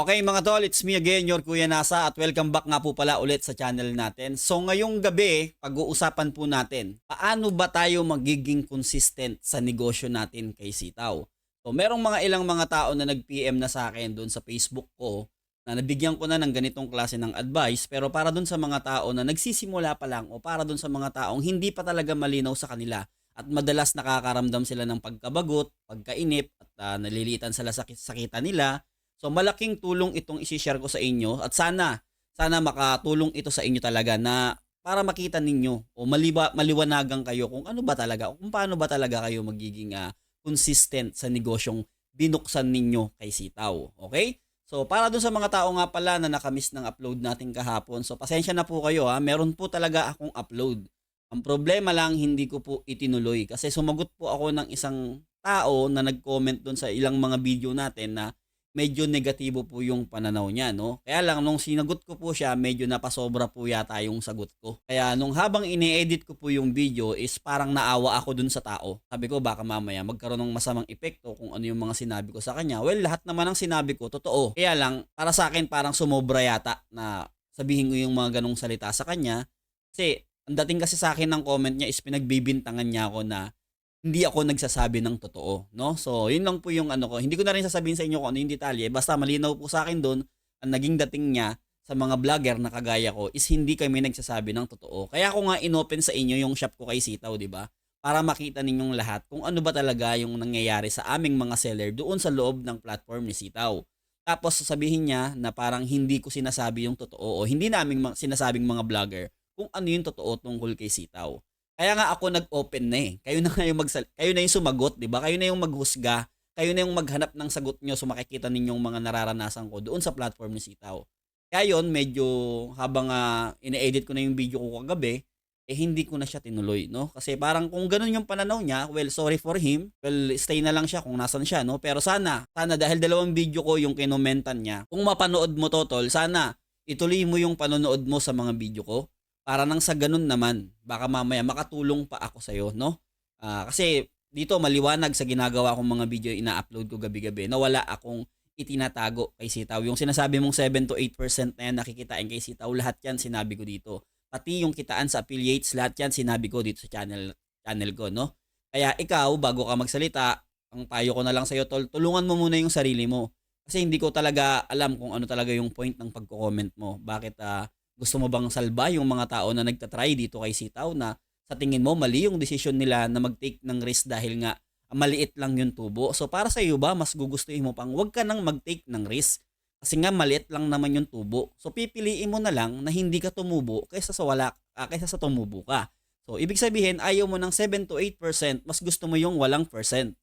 Okay mga tol, it's me again, your Kuya Nasa at welcome back nga po pala ulit sa channel natin. So ngayong gabi, pag-uusapan po natin, paano ba tayo magiging consistent sa negosyo natin kay Sitaw? So merong mga ilang mga tao na nag-PM na sa akin doon sa Facebook ko na nabigyan ko na ng ganitong klase ng advice pero para doon sa mga tao na nagsisimula pa lang o para doon sa mga taong hindi pa talaga malinaw sa kanila at madalas nakakaramdam sila ng pagkabagot, pagkainip at ah, nalilitan sila sa sakita nila So malaking tulong itong isi-share ko sa inyo at sana sana makatulong ito sa inyo talaga na para makita ninyo o maliba, maliwanagan kayo kung ano ba talaga kung paano ba talaga kayo magiging ah, consistent sa negosyong binuksan ninyo kay Sitaw. Okay? So para dun sa mga tao nga pala na nakamiss ng upload natin kahapon. So pasensya na po kayo ha. Meron po talaga akong upload. Ang problema lang hindi ko po itinuloy kasi sumagot po ako ng isang tao na nag-comment dun sa ilang mga video natin na medyo negatibo po yung pananaw niya, no? Kaya lang, nung sinagot ko po siya, medyo napasobra po yata yung sagot ko. Kaya nung habang ini-edit ko po yung video is parang naawa ako dun sa tao. Sabi ko, baka mamaya magkaroon ng masamang epekto kung ano yung mga sinabi ko sa kanya. Well, lahat naman ng sinabi ko, totoo. Kaya lang, para sa akin, parang sumobra yata na sabihin ko yung mga ganong salita sa kanya. Kasi, ang dating kasi sa akin ng comment niya is pinagbibintangan niya ako na hindi ako nagsasabi ng totoo, no? So, yun lang po yung ano ko. Hindi ko na rin sasabihin sa inyo kung ano yung detalye. Basta malinaw po sa akin doon, ang naging dating niya sa mga vlogger na kagaya ko is hindi kami nagsasabi ng totoo. Kaya ako nga inopen sa inyo yung shop ko kay Sitaw, di ba? Para makita ninyong lahat kung ano ba talaga yung nangyayari sa aming mga seller doon sa loob ng platform ni Sitaw. Tapos sasabihin niya na parang hindi ko sinasabi yung totoo o hindi namin ma- sinasabing mga vlogger kung ano yung totoo tungkol kay Sitaw. Kaya nga ako nag-open na eh. Kayo na yung magsal kayo na yung sumagot, 'di ba? Kayo na yung maghusga, kayo na yung maghanap ng sagot nyo so makikita ninyong mga nararanasan ko doon sa platform ni Sitaw. Kaya yon medyo habang uh, ine-edit ko na yung video ko kagabi, eh hindi ko na siya tinuloy, no? Kasi parang kung ganun yung pananaw niya, well, sorry for him. Well, stay na lang siya kung nasan siya, no? Pero sana, sana dahil dalawang video ko yung kinomentan niya, kung mapanood mo to, tol, sana ituloy mo yung panonood mo sa mga video ko para nang sa ganun naman, baka mamaya makatulong pa ako sa iyo, no? Ah, kasi dito maliwanag sa ginagawa kong mga video ina-upload ko gabi-gabi na wala akong itinatago kay Sitaw. Yung sinasabi mong 7 to 8% na yan nakikitain kay Sitaw, lahat yan sinabi ko dito. Pati yung kitaan sa affiliates, lahat yan sinabi ko dito sa channel channel ko, no? Kaya ikaw, bago ka magsalita, ang payo ko na lang sa iyo, tol, tulungan mo muna yung sarili mo. Kasi hindi ko talaga alam kung ano talaga yung point ng pagko-comment mo. Bakit ah gusto mo bang salba yung mga tao na nagtatry dito kay Sitaw na sa tingin mo mali yung decision nila na mag-take ng risk dahil nga maliit lang yung tubo. So para sa iyo ba mas gugustuhin mo pang wag ka nang mag-take ng risk kasi nga maliit lang naman yung tubo. So pipiliin mo na lang na hindi ka tumubo kaysa sa wala ah, kaysa sa tumubo ka. So ibig sabihin ayaw mo ng 7 to 8%, mas gusto mo yung walang percent.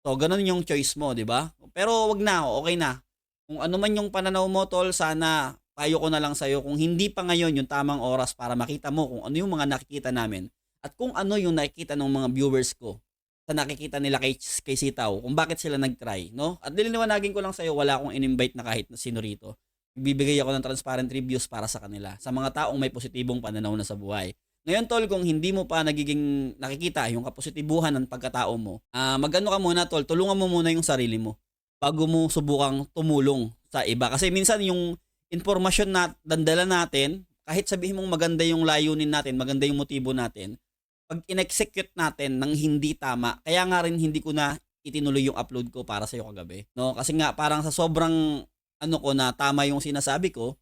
So ganun yung choice mo, 'di ba? Pero wag na, okay na. Kung ano man yung pananaw mo tol, sana payo ko na lang sa'yo kung hindi pa ngayon yung tamang oras para makita mo kung ano yung mga nakikita namin at kung ano yung nakikita ng mga viewers ko sa nakikita nila kay, kay Sitaw, kung bakit sila nag-try, no? At nililiwanagin ko lang sa'yo, wala akong in-invite na kahit na sino rito. Bibigay ako ng transparent reviews para sa kanila, sa mga taong may positibong pananaw na sa buhay. Ngayon tol, kung hindi mo pa nagiging nakikita yung kapositibuhan ng pagkatao mo, uh, magano ka muna tol, tulungan mo muna yung sarili mo bago mo subukang tumulong sa iba. Kasi minsan yung informasyon na dandala natin, kahit sabihin mong maganda yung layunin natin, maganda yung motibo natin, pag in-execute natin ng hindi tama, kaya nga rin hindi ko na itinuloy yung upload ko para sa iyo kagabi. No? Kasi nga parang sa sobrang ano ko na tama yung sinasabi ko,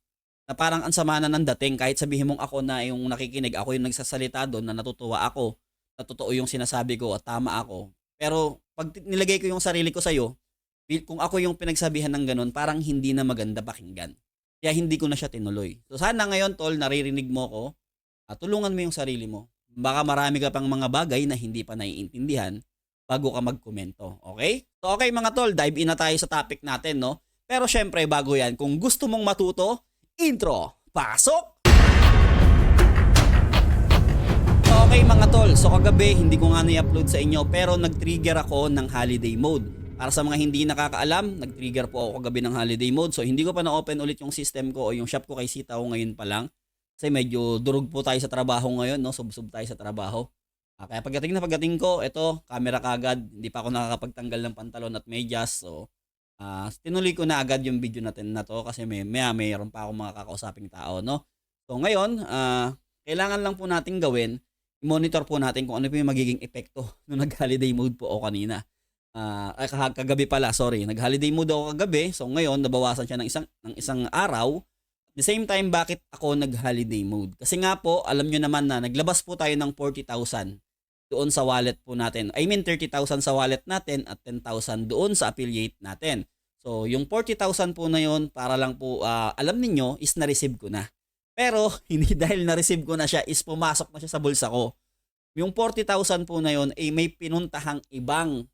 na parang ang sama na ng dating kahit sabihin mong ako na yung nakikinig, ako yung nagsasalita doon na natutuwa ako, na totoo yung sinasabi ko at tama ako. Pero pag nilagay ko yung sarili ko sa iyo, kung ako yung pinagsabihan ng ganun, parang hindi na maganda pakinggan. Kaya hindi ko na siya tinuloy. So sana ngayon tol, naririnig mo ko, at tulungan mo yung sarili mo. Baka marami ka pang mga bagay na hindi pa naiintindihan bago ka magkomento. Okay? So okay mga tol, dive in na tayo sa topic natin, no? Pero syempre bago yan, kung gusto mong matuto, intro, pasok! Okay mga tol, so kagabi hindi ko nga na-upload sa inyo pero nag-trigger ako ng holiday mode. Para sa mga hindi nakakaalam, nag-trigger po ako kagabi ng holiday mode. So hindi ko pa na-open ulit yung system ko o yung shop ko kay Sitaw ngayon pa lang. Kasi medyo durog po tayo sa trabaho ngayon, no? Subsub tayo sa trabaho. Ah, kaya pagdating na pagdating ko, ito, camera kagad. Hindi pa ako nakakapagtanggal ng pantalon at medyas. So, Ah, tinuloy ko na agad yung video natin na to kasi may may mayroon pa akong mga kakausaping tao, no? So ngayon, ah, kailangan lang po nating gawin, i-monitor po natin kung ano po yung magiging epekto nung nag-holiday mode po ako kanina. Ah, ay kagabi pala, sorry. Nag-holiday mode ako kagabi. So ngayon, nabawasan siya ng isang ng isang araw. At the same time, bakit ako nag-holiday mode? Kasi nga po, alam nyo naman na naglabas po tayo ng 40,000 doon sa wallet po natin. I mean 30,000 sa wallet natin at 10,000 doon sa affiliate natin. So yung 40,000 po na yon para lang po ah, alam ninyo is na-receive ko na. Pero hindi dahil na-receive ko na siya is pumasok na siya sa bulsa ko. Yung 40,000 po na yon ay may pinuntahang ibang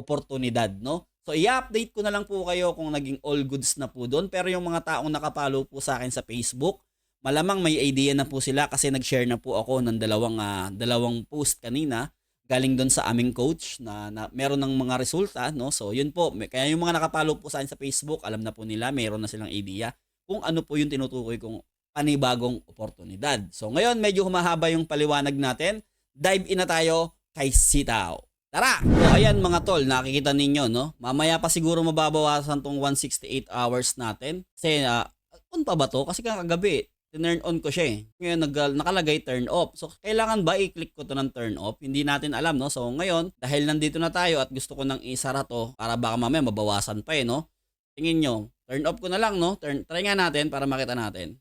oportunidad, no? So i-update ko na lang po kayo kung naging all goods na po doon. Pero yung mga taong nakapalo po sa akin sa Facebook, malamang may idea na po sila kasi nag-share na po ako ng dalawang ah, dalawang post kanina galing doon sa aming coach na, na meron ng mga resulta no? So yun po. Kaya yung mga nakapalo po sa akin sa Facebook alam na po nila meron na silang idea kung ano po yung tinutukoy kong panibagong oportunidad. So ngayon medyo humahaba yung paliwanag natin. Dive in na tayo kay Sitaw Tara! So ayan mga tol, nakikita ninyo no. Mamaya pa siguro mababawasan tong 168 hours natin. Kasi ah, on pa ba to? Kasi kagabi, tinurn on ko siya eh. Ngayon nag, nakalagay turn off. So kailangan ba i-click ko to ng turn off? Hindi natin alam no. So ngayon, dahil nandito na tayo at gusto ko nang isara to para baka mamaya mabawasan pa eh no. Tingin nyo, turn off ko na lang no. Turn, try nga natin para makita natin.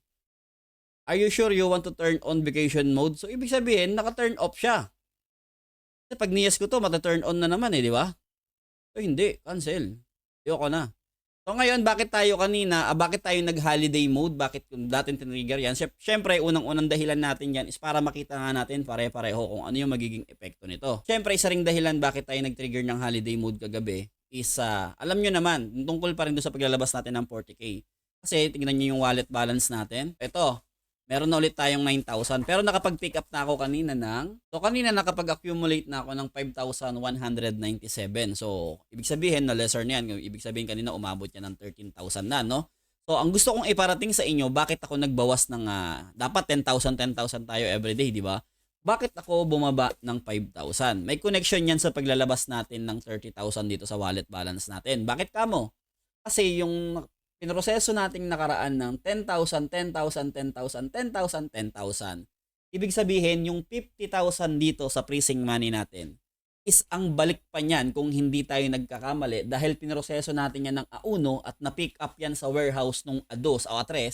Are you sure you want to turn on vacation mode? So ibig sabihin, naka-turn off siya. Kasi pag niyas ko to, mata-turn on na naman eh, di ba? So hindi, cancel. Ayoko na. So ngayon, bakit tayo kanina, ah, bakit tayo nag-holiday mode? Bakit kung datin tinrigger yan? Syempre, unang-unang dahilan natin yan is para makita nga natin pare-pareho kung ano yung magiging epekto nito. Syempre, isa ring dahilan bakit tayo nag-trigger ng holiday mode kagabi is, ah, alam nyo naman, tungkol pa rin doon sa paglalabas natin ng 40k. Kasi tingnan nyo yung wallet balance natin. Ito, meron na ulit tayong 9,000. Pero nakapag-pick up na ako kanina ng, so kanina nakapag-accumulate na ako ng 5,197. So, ibig sabihin na lesser na yan. Ibig sabihin kanina umabot yan ng 13,000 na, no? So, ang gusto kong iparating sa inyo, bakit ako nagbawas ng, ah, dapat 10,000, 10,000 tayo everyday, di ba? Bakit ako bumaba ng 5,000? May connection yan sa paglalabas natin ng 30,000 dito sa wallet balance natin. Bakit kamo? Kasi yung pinroseso nating nakaraan ng 10,000, 10,000, 10,000, 10,000, 10,000. Ibig sabihin, yung 50,000 dito sa pricing money natin is ang balik pa niyan kung hindi tayo nagkakamali dahil pinroseso natin yan ng A1 at na-pick up yan sa warehouse nung A2 o A3.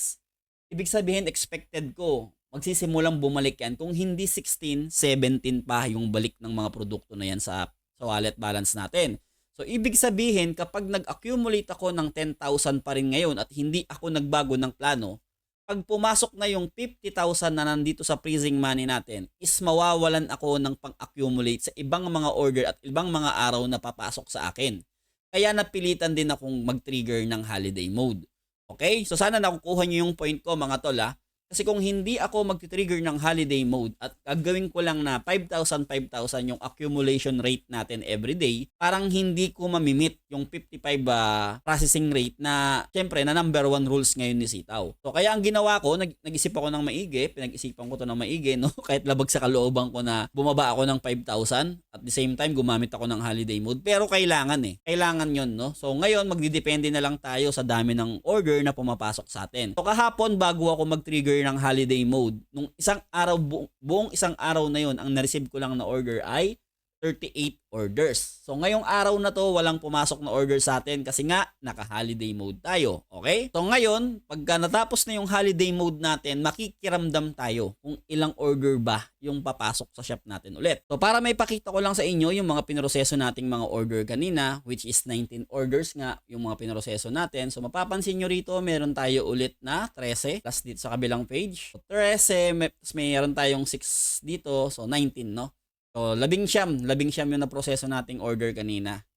Ibig sabihin, expected ko, magsisimulang bumalik yan kung hindi 16, 17 pa yung balik ng mga produkto na yan sa, sa wallet balance natin. So, ibig sabihin, kapag nag-accumulate ako ng 10,000 pa rin ngayon at hindi ako nagbago ng plano, pag pumasok na yung 50,000 na nandito sa freezing money natin, is mawawalan ako ng pang-accumulate sa ibang mga order at ibang mga araw na papasok sa akin. Kaya napilitan din akong mag-trigger ng holiday mode. Okay? So sana nakukuha niyo yung point ko mga tol ha. Kasi kung hindi ako mag-trigger ng holiday mode at gagawin ko lang na 5,000, 5,000 yung accumulation rate natin every day, parang hindi ko mamimit yung 55 ah, processing rate na syempre na number one rules ngayon ni Sitaw. So kaya ang ginawa ko, nag- nag-isip ako ng maigi, pinag-isipan ko to ng maigi, no? kahit labag sa kalooban ko na bumaba ako ng 5,000 at the same time gumamit ako ng holiday mode. Pero kailangan eh. Kailangan yon no? So ngayon magdidepende na lang tayo sa dami ng order na pumapasok sa atin. So kahapon bago ako mag-trigger ng holiday mode, nung isang araw, bu- buong isang araw na yon ang na-receive ko lang na order ay 38 orders. So ngayong araw na to, walang pumasok na order sa atin kasi nga naka-holiday mode tayo. Okay? So ngayon, pagka natapos na yung holiday mode natin, makikiramdam tayo kung ilang order ba yung papasok sa shop natin ulit. So para may pakita ko lang sa inyo yung mga pinroseso nating mga order kanina, which is 19 orders nga yung mga pinroseso natin. So mapapansin nyo rito, meron tayo ulit na 13 plus dito sa kabilang page. So 13, may, mayroon tayong 6 dito, so 19 no? So, labing siyam, labing siyam yung na-proseso nating order kanina.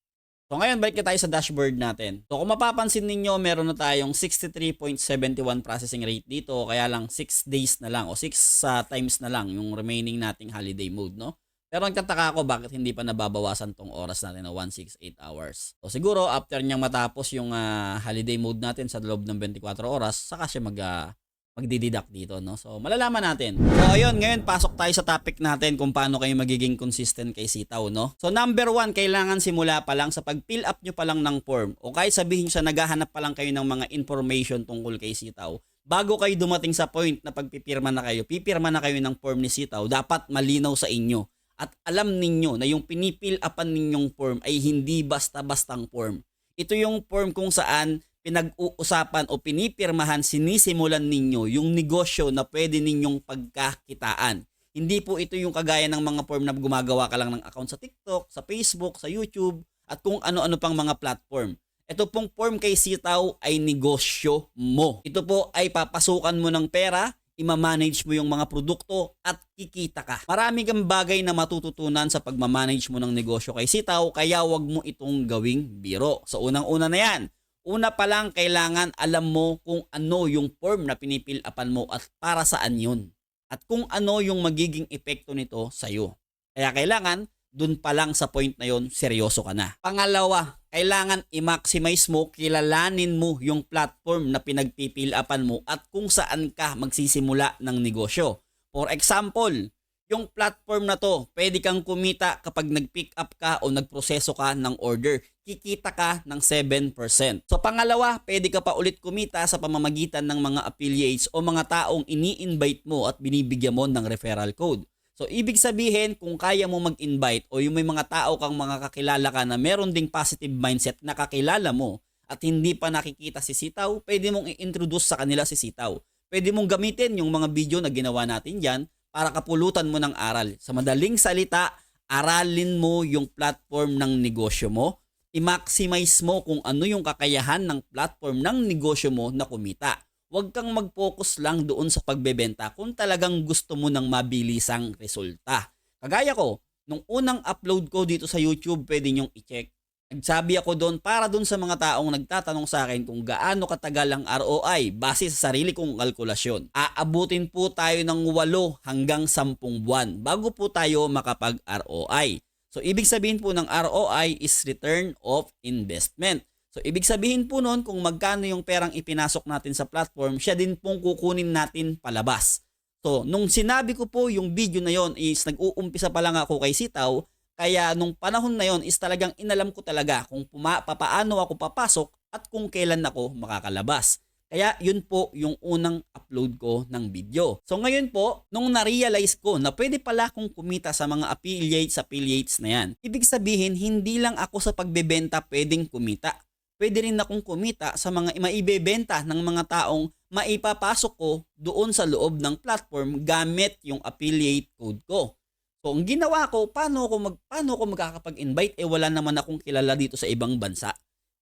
So, ngayon, balik tayo sa dashboard natin. So, kung mapapansin ninyo, meron na tayong 63.71 processing rate dito. Kaya lang 6 days na lang o 6 uh, times na lang yung remaining nating holiday mode, no? Pero ang kataka ko, bakit hindi pa nababawasan tong oras natin na 168 hours? So, siguro, after niyang matapos yung ah, holiday mode natin sa loob ng 24 oras, saka siya mag, ah, magdididak dito, no? So, malalaman natin. So, ayun, ngayon pasok tayo sa topic natin kung paano kayo magiging consistent kay sitaw, no? So, number one, kailangan simula pa lang sa pag-fill up nyo pa lang ng form o kahit sabihin siya naghahanap pa lang kayo ng mga information tungkol kay sitaw. Bago kayo dumating sa point na pagpipirma na kayo, pipirma na kayo ng form ni sitaw, dapat malinaw sa inyo. At alam ninyo na yung pinipil upan ninyong form ay hindi basta-bastang form. Ito yung form kung saan pinag-uusapan o pinipirmahan, sinisimulan ninyo yung negosyo na pwede ninyong pagkakitaan. Hindi po ito yung kagaya ng mga form na gumagawa ka lang ng account sa TikTok, sa Facebook, sa YouTube, at kung ano-ano pang mga platform. Ito pong form kay Sitaw ay negosyo mo. Ito po ay papasukan mo ng pera, ima-manage mo yung mga produkto at kikita ka. Marami kang bagay na matututunan sa pagmamanage mo ng negosyo kay Sitaw kaya wag mo itong gawing biro. So unang-una na yan, Una pa lang, kailangan alam mo kung ano yung form na pinipilapan mo at para saan yun. At kung ano yung magiging epekto nito sa'yo. Kaya kailangan, dun pa lang sa point na yon seryoso ka na. Pangalawa, kailangan i-maximize mo, kilalanin mo yung platform na pinagpipilapan mo at kung saan ka magsisimula ng negosyo. For example, yung platform na to, pwede kang kumita kapag nag-pick up ka o nagproseso ka ng order. Kikita ka ng 7%. So pangalawa, pwede ka pa ulit kumita sa pamamagitan ng mga affiliates o mga taong ini-invite mo at binibigyan mo ng referral code. So ibig sabihin kung kaya mo mag-invite o yung may mga tao kang mga kakilala ka na meron ding positive mindset na kakilala mo at hindi pa nakikita si Sitaw, pwede mong i-introduce sa kanila si Sitaw. Pwede mong gamitin yung mga video na ginawa natin dyan para kapulutan mo ng aral. Sa madaling salita, aralin mo yung platform ng negosyo mo, i-maximize mo kung ano yung kakayahan ng platform ng negosyo mo na kumita. Huwag kang mag-focus lang doon sa pagbebenta kung talagang gusto mo ng mabilisang resulta. Kagaya ko, nung unang upload ko dito sa YouTube, pwede nyong i-check. Nagsabi ako doon para doon sa mga taong nagtatanong sa akin kung gaano katagal ang ROI base sa sarili kong kalkulasyon. Aabutin po tayo ng 8 hanggang 10 buwan bago po tayo makapag-ROI. So ibig sabihin po ng ROI is return of investment. So ibig sabihin po noon kung magkano yung perang ipinasok natin sa platform, siya din pong kukunin natin palabas. So nung sinabi ko po yung video na yon is nag-uumpisa pa lang ako kay Sitaw, kaya nung panahon na yon is talagang inalam ko talaga kung puma, papaano ako papasok at kung kailan ako makakalabas. Kaya yun po yung unang upload ko ng video. So ngayon po, nung na-realize ko na pwede pala akong kumita sa mga affiliates, affiliates na yan. Ibig sabihin, hindi lang ako sa pagbebenta pwedeng kumita. Pwede rin akong kumita sa mga maibebenta ng mga taong maipapasok ko doon sa loob ng platform gamit yung affiliate code ko. So, ang ginawa ko, paano ako, mag, paano ako magkakapag-invite? Eh, wala naman akong kilala dito sa ibang bansa.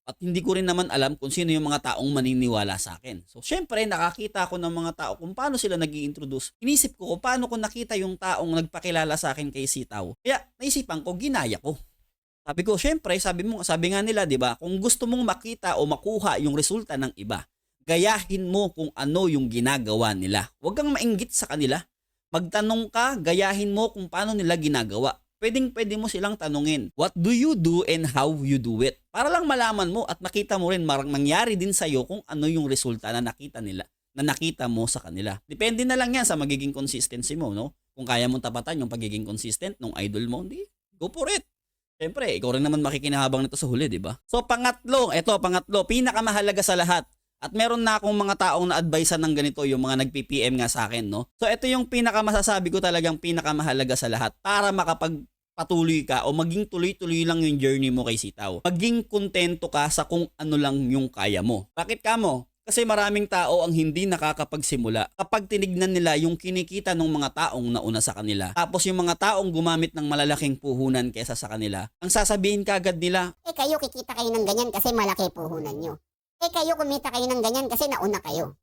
At hindi ko rin naman alam kung sino yung mga taong maniniwala sa akin. So, syempre, nakakita ako ng mga tao kung paano sila nag introduce Inisip ko kung paano ko nakita yung taong nagpakilala sa akin kay Sitaw. Kaya, naisipan ko, ginaya ko. Sabi ko, syempre, sabi mo, sabi nga nila, 'di ba? Kung gusto mong makita o makuha yung resulta ng iba, gayahin mo kung ano yung ginagawa nila. Huwag kang mainggit sa kanila. Magtanong ka, gayahin mo kung paano nila ginagawa. Pwedeng pwede mo silang tanungin, what do you do and how you do it? Para lang malaman mo at makita mo rin marang mangyari din sa'yo kung ano yung resulta na nakita nila, na nakita mo sa kanila. Depende na lang yan sa magiging consistency mo, no? Kung kaya mong tapatan yung pagiging consistent ng idol mo, hindi, go for it. Siyempre, ikaw rin naman makikinahabang nito sa huli, di ba? So, pangatlo, eto, pangatlo, pinakamahalaga sa lahat, at meron na akong mga taong na-advisean ng ganito, yung mga nag-PPM nga sa akin, no? So, ito yung pinakamasasabi ko talagang pinakamahalaga sa lahat para makapagpatuloy ka o maging tuloy-tuloy lang yung journey mo kay Sitaw. Maging kontento ka sa kung ano lang yung kaya mo. Bakit ka mo? Kasi maraming tao ang hindi nakakapagsimula kapag tinignan nila yung kinikita ng mga taong nauna sa kanila. Tapos yung mga taong gumamit ng malalaking puhunan kesa sa kanila, ang sasabihin kagad nila, Eh kayo kikita kayo ng ganyan kasi malaki puhunan nyo. Eh kayo kumita kayo ng ganyan kasi nauna kayo.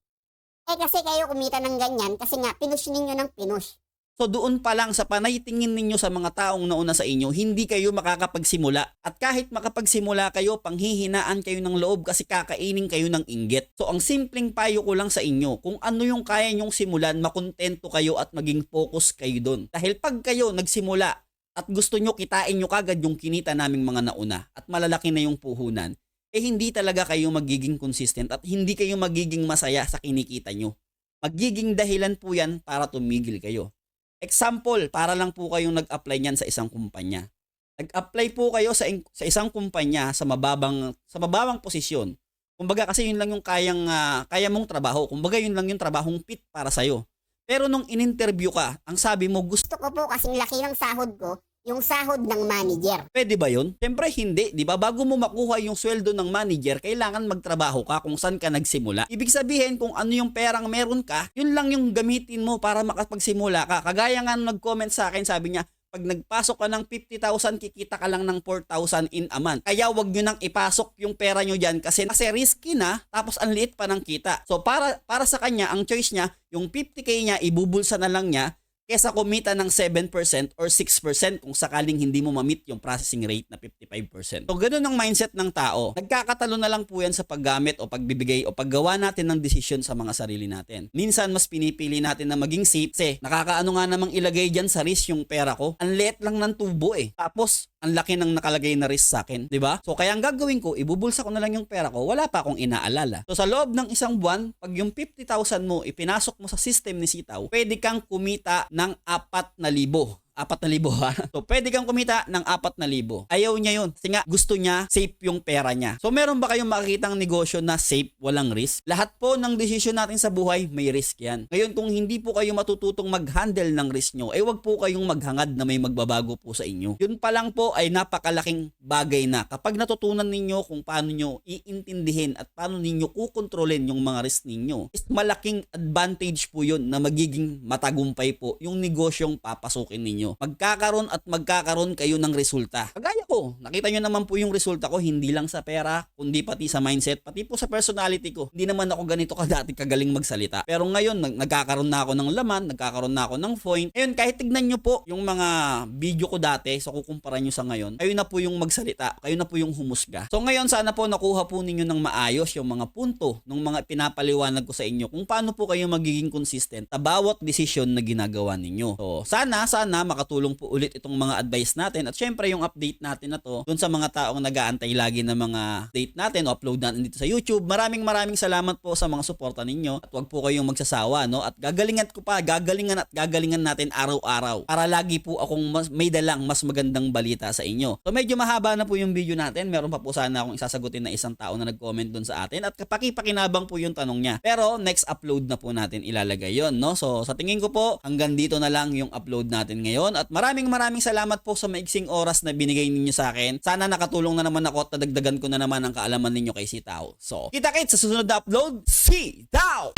Eh kasi kayo kumita ng ganyan kasi nga pinush ninyo ng pinush. So doon pa lang sa panay tingin ninyo sa mga taong nauna sa inyo, hindi kayo makakapagsimula. At kahit makapagsimula kayo, panghihinaan kayo ng loob kasi kakainin kayo ng inggit. So ang simpleng payo ko lang sa inyo, kung ano yung kaya nyong simulan, makontento kayo at maging focus kayo doon. Dahil pag kayo nagsimula at gusto nyo kitain nyo kagad yung kinita naming mga nauna at malalaki na yung puhunan, eh hindi talaga kayo magiging consistent at hindi kayo magiging masaya sa kinikita nyo. magiging dahilan po yan para tumigil kayo. Example, para lang po kayong nag-apply niyan sa isang kumpanya. Nag-apply po kayo sa, sa isang kumpanya sa mababang sa mababang posisyon. Kumbaga kasi yun lang yung kayang ah, kaya mong trabaho. Kumbaga yun lang yung trabahong fit para sa Pero nung in-interview ka, ang sabi mo Gusto ko po kasing laki ng sahod ko, yung sahod ng manager. Pwede ba yun? Siyempre hindi, di ba? Bago mo makuha yung sweldo ng manager, kailangan magtrabaho ka kung saan ka nagsimula. Ibig sabihin, kung ano yung perang meron ka, yun lang yung gamitin mo para makapagsimula ka. Kagaya nga nag-comment sa akin, sabi niya, pag nagpasok ka ng 50,000, kikita ka lang ng 4,000 in a month. Kaya wag nyo nang ipasok yung pera nyo dyan kasi, kasi risky na, tapos ang liit pa ng kita. So para, para sa kanya, ang choice niya, yung 50k niya, ibubulsa na lang niya, kesa kumita ng 7% or 6% kung sakaling hindi mo ma-meet yung processing rate na 55%. So, ganun ang mindset ng tao. Nagkakatalo na lang po yan sa paggamit o pagbibigay o paggawa natin ng desisyon sa mga sarili natin. Minsan, mas pinipili natin na maging safe kasi nakakaano nga namang ilagay dyan sa risk yung pera ko. Ang liit lang ng tubo eh. Tapos, ang laki ng nakalagay na risk sa akin, 'di ba? So kaya ang gagawin ko, ibubulsa ko na lang yung pera ko, wala pa akong inaalala. So sa loob ng isang buwan, pag yung 50,000 mo ipinasok mo sa system ni Sitaw, pwede kang kumita ng 4,000. 4,000 ha. So, pwede kang kumita ng 4,000. Ayaw niya yun. Kasi nga, gusto niya safe yung pera niya. So, meron ba kayong makikitang negosyo na safe, walang risk? Lahat po ng desisyon natin sa buhay, may risk yan. Ngayon, kung hindi po kayo matututong mag-handle ng risk nyo, ay wag po kayong maghangad na may magbabago po sa inyo. Yun pa lang po ay napakalaking bagay na kapag natutunan ninyo kung paano nyo iintindihin at paano ninyo kukontrolin yung mga risk ninyo, is malaking advantage po yun na magiging matagumpay po yung negosyong papasukin ninyo. Magkakaroon at magkakaroon kayo ng resulta. Kagaya ko, nakita nyo naman po yung resulta ko, hindi lang sa pera, kundi pati sa mindset, pati po sa personality ko. Hindi naman ako ganito kadati kagaling magsalita. Pero ngayon, nag- nagkakaroon na ako ng laman, nagkakaroon na ako ng point. Ngayon, kahit tignan nyo po yung mga video ko dati, so kukumpara nyo sa ngayon, kayo na po yung magsalita, kayo na po yung humusga. So ngayon, sana po nakuha po ninyo ng maayos yung mga punto ng mga pinapaliwanag ko sa inyo kung paano po kayo magiging consistent sa bawat desisyon na ginagawa ninyo. So sana, sana makatulong po ulit itong mga advice natin at syempre yung update natin na to dun sa mga taong nag-aantay lagi ng mga update natin o upload natin dito sa YouTube. Maraming maraming salamat po sa mga suporta ninyo at wag po kayong magsasawa no at gagalingan ko pa, gagalingan at gagalingan natin araw-araw para lagi po akong mas, may dalang mas magandang balita sa inyo. So medyo mahaba na po yung video natin. Meron pa po sana akong isasagutin na isang tao na nag-comment dun sa atin at pakipakinabang po yung tanong niya. Pero next upload na po natin ilalagay yon no? So sa tingin ko po hanggang dito na lang yung upload natin ngayon at maraming maraming salamat po sa maiksing oras na binigay ninyo sa akin. Sana nakatulong na naman ako at nadagdagan ko na naman ang kaalaman ninyo kay Sitaw. So kita kits sa susunod na upload. Sitaw!